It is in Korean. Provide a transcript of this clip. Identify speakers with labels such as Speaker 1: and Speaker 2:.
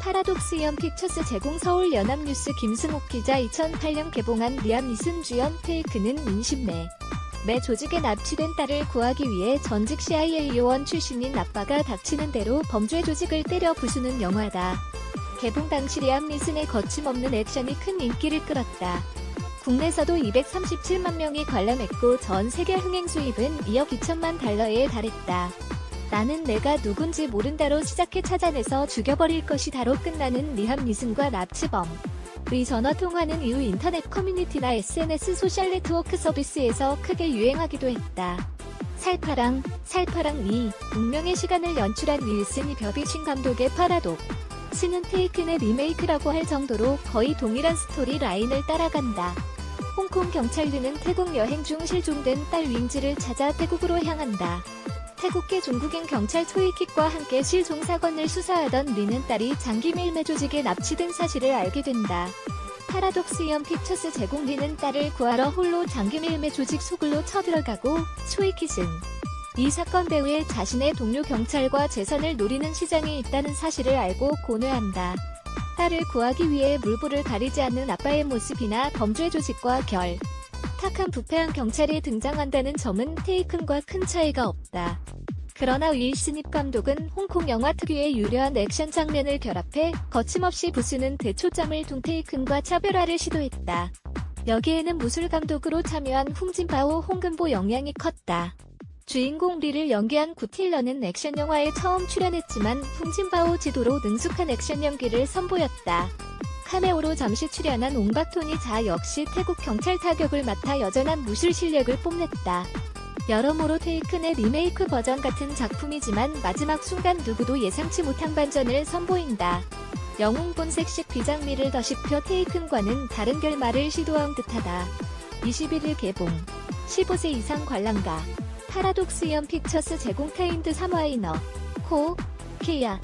Speaker 1: 파라독스연 픽처스 제공 서울 연합뉴스 김승옥 기자 2008년 개봉한 리암 니슨 주연 페이크는 인신매. 매 조직에 납치된 딸을 구하기 위해 전직 CIA 요원 출신인 아빠가 닥치는 대로 범죄 조직을 때려 부수는 영화다. 개봉 당시 리암 니슨의 거침없는 액션이 큰 인기를 끌었다. 국내에서도 237만 명이 관람했고 전 세계 흥행 수입은 2억 2천만 달러에 달했다. 나는 내가 누군지 모른다로 시작해 찾아내서 죽여버릴 것이다로 끝나는 리함 니슨과 납치범. 의 전화 통화는 이후 인터넷 커뮤니티나 SNS 소셜 네트워크 서비스에서 크게 유행하기도 했다. 살파랑, 살파랑 2, 운명의 시간을 연출한 윌슨 이 벼비신 감독의 파라독. 스는 테이큰의 리메이크라고 할 정도로 거의 동일한 스토리 라인을 따라간다. 홍콩 경찰들은 태국 여행 중 실종된 딸 윙즈를 찾아 태국으로 향한다. 태국계 중국인 경찰 소이킥과 함께 실종 사건을 수사하던 리는 딸이 장기 밀매 조직에 납치된 사실을 알게 된다. 파라독스연 픽처스 제공 리는 딸을 구하러 홀로 장기 밀매 조직 속으로 쳐들어가고 소이킥은 이 사건 배후에 자신의 동료 경찰과 재산을 노리는 시장이 있다는 사실을 알고 고뇌한다. 딸을 구하기 위해 물불을 가리지 않는 아빠의 모습이나 범죄 조직과 결. 탁한 부패한 경찰이 등장한다는 점은 테이큰과 큰 차이가 없다. 그러나 윌 스닙 감독은 홍콩 영화 특유의 유려한 액션 장면을 결합해 거침없이 부수는 대초점을 둔 테이큰과 차별화를 시도했다. 여기에는 무술 감독으로 참여한 홍진바오 홍금보 영향이 컸다. 주인공 리를 연기한 구틸러는 액션 영화에 처음 출연했지만 홍진바오 지도로 능숙한 액션 연기를 선보였다. 카메오로 잠시 출연한 옹박토니 자 역시 태국 경찰 타격을 맡아 여전한 무술 실력을 뽐냈다. 여러모로 테이큰의 리메이크 버전 같은 작품이지만 마지막 순간 누구도 예상치 못한 반전을 선보인다. 영웅 본색식 비장미를 더씹혀 테이큰과는 다른 결말을 시도한 듯하다. 21일 개봉 15세 이상 관람가 파라독스연 픽처스 제공 타임드 3화이너 코, 케야